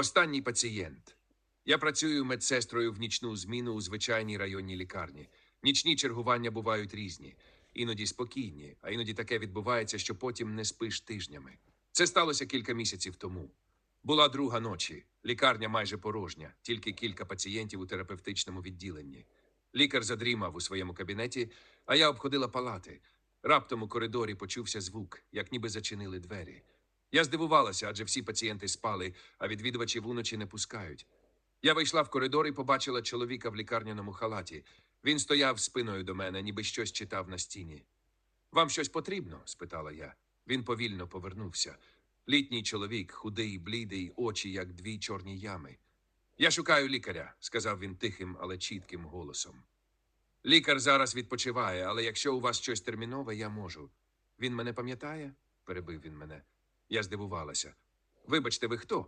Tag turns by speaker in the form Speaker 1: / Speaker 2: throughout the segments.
Speaker 1: Останній пацієнт. Я працюю медсестрою в нічну зміну у звичайній районній лікарні. Нічні чергування бувають різні, іноді спокійні, а іноді таке відбувається, що потім не спиш тижнями. Це сталося кілька місяців тому. Була друга ночі. Лікарня майже порожня, тільки кілька пацієнтів у терапевтичному відділенні. Лікар задрімав у своєму кабінеті, а я обходила палати. Раптом у коридорі почувся звук, як ніби зачинили двері. Я здивувалася, адже всі пацієнти спали, а відвідувачів уночі не пускають. Я вийшла в коридор і побачила чоловіка в лікарняному халаті. Він стояв спиною до мене, ніби щось читав на стіні. Вам щось потрібно? спитала я. Він повільно повернувся. Літній чоловік, худий, блідий, очі, як дві чорні ями. Я шукаю лікаря, сказав він тихим, але чітким голосом. Лікар зараз відпочиває, але якщо у вас щось термінове, я можу. Він мене пам'ятає? перебив він мене. Я здивувалася. Вибачте, ви хто?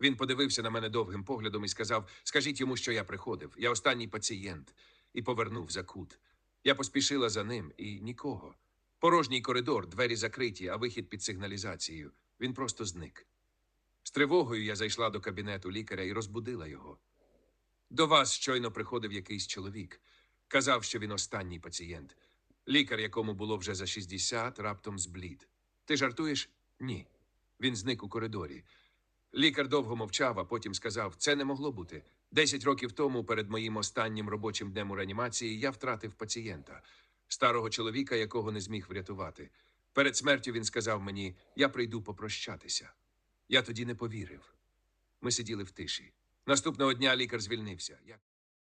Speaker 1: Він подивився на мене довгим поглядом і сказав: Скажіть йому, що я приходив. Я останній пацієнт, і повернув за кут. Я поспішила за ним і нікого. Порожній коридор, двері закриті, а вихід під сигналізацією. Він просто зник. З тривогою я зайшла до кабінету лікаря і розбудила його. До вас щойно приходив якийсь чоловік. Казав, що він останній пацієнт. Лікар, якому було вже за 60, раптом зблід. Ти жартуєш? Ні. Він зник у коридорі. Лікар довго мовчав, а потім сказав: це не могло бути. Десять років тому, перед моїм останнім робочим днем у реанімації, я втратив пацієнта, старого чоловіка, якого не зміг врятувати. Перед смертю він сказав мені: я прийду попрощатися. Я тоді не повірив. Ми сиділи в тиші. Наступного дня лікар звільнився.